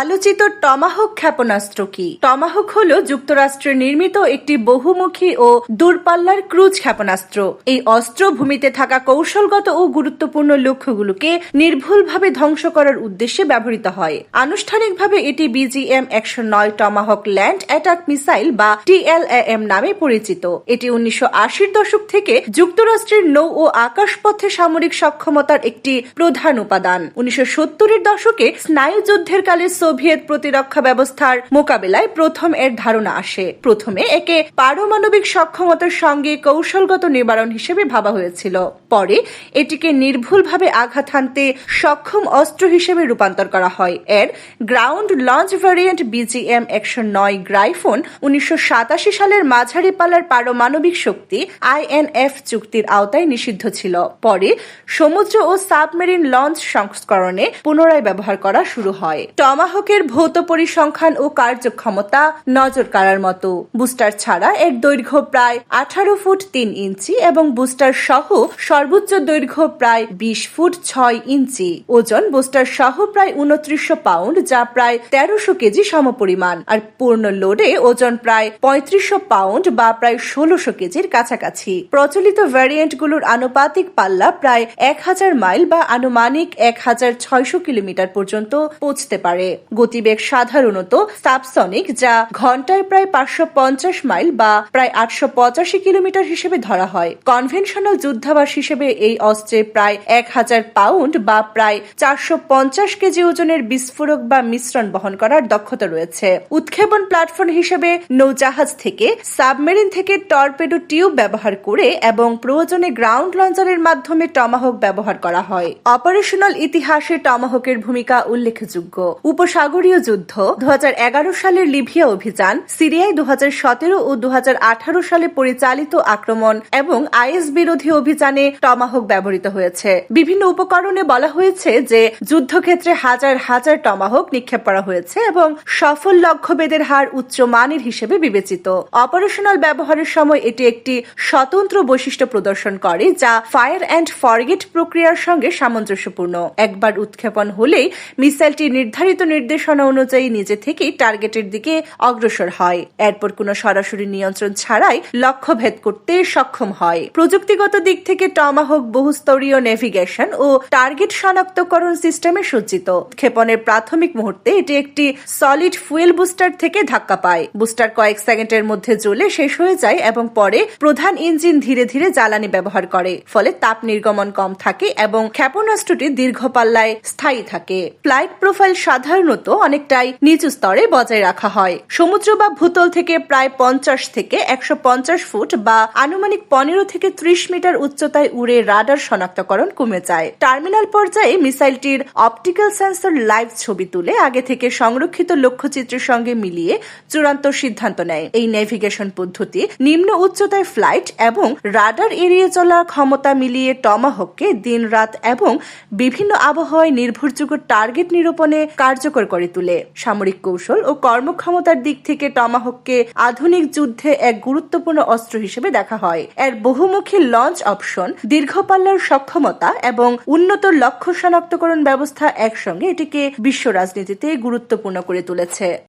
আলোচিত টমাহক ক্ষেপণাস্ত্র কি? টমাহক হল যুক্তরাষ্ট্রের নির্মিত একটি বহুমুখী ও দূরপাল্লার ক্রুজ ক্ষেপণাস্ত্র। এই অস্ত্র ভূমিতে থাকা কৌশলগত ও গুরুত্বপূর্ণ লক্ষ্যগুলোকে নির্ভুলভাবে ধ্বংস করার উদ্দেশ্যে ব্যবহৃত হয়। আনুষ্ঠানিকভাবে এটি বিজিএম একশো নয় টমাহক ল্যান্ড অ্যাটাক মিসাইল বা টিএলএএম নামে পরিচিত। এটি উনিশশো আশির দশক থেকে যুক্তরাষ্ট্রের নৌ ও আকাশপথে সামরিক সক্ষমতার একটি প্রধান উপাদান। উনিশশো সত্তরের দশকে স্নায়ুযুদ্ধের কালে সোভিয়েত প্রতিরক্ষা ব্যবস্থার মোকাবেলায় প্রথম এর ধারণা আসে। প্রথমে একে পারমাণবিক সক্ষমতার সঙ্গে কৌশলগত নিবারণ হিসেবে ভাবা হয়েছিল। পরে এটিকে নির্ভুলভাবে আঘাত হানতে সক্ষম অস্ত্র হিসেবে রূপান্তর করা হয়। এর গ্রাউন্ড লঞ্চ ভ্যারিয়েন্ট বিজিএম একশো নয় গ্রাইফোন উনিশশো সাতাশি সালের মাঝারি পাল্লার পারমাণবিক শক্তি আইএনএফ চুক্তির আওতায় নিষিদ্ধ ছিল। পরে সমুদ্র ও সাবমেরিন লঞ্চ সংস্করণে পুনরায় ব্যবহার করা শুরু হয়। টমাহকের ভৌত পরিসংখ্যান ও কার্যক্ষমতা নজর কাড়ার মতো। বুস্টার ছাড়া এর দৈর্ঘ্য প্রায় আঠারো ফুট তিন ইঞ্চি এবং বুস্টার সহ সর্বোচ্চ দৈর্ঘ্য প্রায় বিশ ফুট ছয় ইঞ্চি। ওজন বুস্টার সহ প্রায় উনত্রিশশো পাউন্ড, যা প্রায় তেরোশো কেজি সমপরিমাণ। আর পূর্ণ লোডে ওজন প্রায় পঁয়ত্রিশশো পাউন্ড বা প্রায় ষোলোশো কেজির কাছাকাছি। প্রচলিত ভ্যারিয়েন্টগুলোর আনুপাতিক পাল্লা প্রায় এক হাজার মাইল বা আনুমানিক এক হাজার ছয়শো কিলোমিটার পর্যন্ত পৌঁছতে পারে। গতিবেগ সাধারণত সাবসনিক, যা ঘন্টায় প্রায় পাঁচশো পঞ্চাশ মাইল বা প্রায় আটশো পঁচাশি কিলোমিটার হিসেবে ধরা হয়। কনভেনশনাল যুদ্ধাবাস হিসেবে এই অস্ত্রে প্রায় এক হাজার পাউন্ড বা প্রায় চারশো পঞ্চাশ কেজি ওজনের বিস্ফোরক বা মিশ্রণ বহন করার দক্ষতা রয়েছে। উৎক্ষেপণ প্ল্যাটফর্ম হিসেবে নৌজাহাজ থেকে, সাবমেরিন থেকে টর্পেডো টিউব ব্যবহার করে এবং প্রয়োজনে গ্রাউন্ড লঞ্চারের মাধ্যমে টমাহক ব্যবহার করা হয়। অপারেশনাল ইতিহাসে টমাহকের ভূমিকা উল্লেখযোগ্য। উপসাগরীয় যুদ্ধ দু সালের লিবিয়া অভিযান, সিরিয়ায় দু ও দু সালে পরিচালিত আক্রমণ এবং আইএস বিরোধী অভিযানে টমাহক ব্যবহৃত হয়েছে। বিভিন্ন উপকরণে বলা হয়েছে যে, যুদ্ধক্ষেত্রে হাজার হাজার টমাহক নিক্ষেপ করা হয়েছে এবং সফল লক্ষ্যভেদের হার উচ্চ মানের হিসেবে বিবেচিত। অপারেশনাল ব্যবহারের সময় এটি একটি স্বতন্ত্র বৈশিষ্ট্য প্রদর্শন করে, যা ফায়ার অ্যান্ড ফরগেট প্রক্রিয়ার সঙ্গে সামঞ্জস্যপূর্ণ। একবার উৎক্ষেপণ হলেই মিসাইলটি নির্ধারিত নির্দেশনা অনুযায়ী নিজে থেকেই টার্গেটের দিকে অগ্রসর হয়। এরপর কোনো সরাসরি নিয়ন্ত্রণ ছাড়াই লক্ষ্য ভেদ করতে সক্ষম হয়। প্রযুক্তিগত দিক থেকে টমাহক বহুস্তরীয় নেভিগেশন ও টার্গেট শনাক্তকরণ সিস্টেমে সজ্জিত। ক্ষেপণের প্রাথমিক মুহূর্তে এটি একটি সলিড ফুয়েল বুস্টার থেকে ধাক্কা পায়। বুস্টার কয়েক সেকেন্ডের মধ্যে জ্বলে শেষ হয়ে যায় এবং পরে প্রধান ইঞ্জিন ধীরে ধীরে জ্বালানি ব্যবহার করে। ফলে তাপ নির্গমন কম থাকে এবং ক্ষেপণাস্ত্রটি দীর্ঘ পাল্লায় স্থায়ী থাকে। ফ্লাইট প্রোফাইল সাধারণত অনেকটাই নিচু স্তরে বজায় রাখা হয়। সমুদ্র বা ভূতল থেকে প্রায় পঞ্চাশ থেকে একশো পঞ্চাশ ফুট বা আনুমানিক পনেরো থেকে ত্রিশ মিটার উচ্চতায় উড়ে রাডার শনাক্তকরণ কমে যায়। টার্মিনাল পর্যায়ে মিসাইলটির অপটিক্যাল সেন্সর লাইভ ছবি তুলে আগে থেকে সংরক্ষিত লক্ষ্যচিত্রের সঙ্গে মিলিয়ে চূড়ান্ত সিদ্ধান্ত নেয়। এই নেভিগেশন পদ্ধতি নিম্ন উচ্চতায় ফ্লাইট এবং রাডার এড়িয়ে চলার ক্ষমতা মিলিয়ে টমাহককে দিন রাত এবং বিভিন্ন আবহাওয়ায় নির্ভরযোগ্য টার্গেট নিরূপণে কার্যকর করে তুলে সামরিক কৌশল ও কর্মক্ষমতার দিক থেকে টমাহককে আধুনিক যুদ্ধে এক গুরুত্বপূর্ণ অস্ত্র হিসেবে দেখা হয়। এর বহুমুখী লঞ্চ অপশন দীর্ঘপাল্লার সক্ষমতা এবং উন্নত লক্ষ্য শনাক্তকরণ ব্যবস্থা একসঙ্গে এটিকে বিশ্ব রাজনীতিতে গুরুত্বপূর্ণ করে তুলেছে।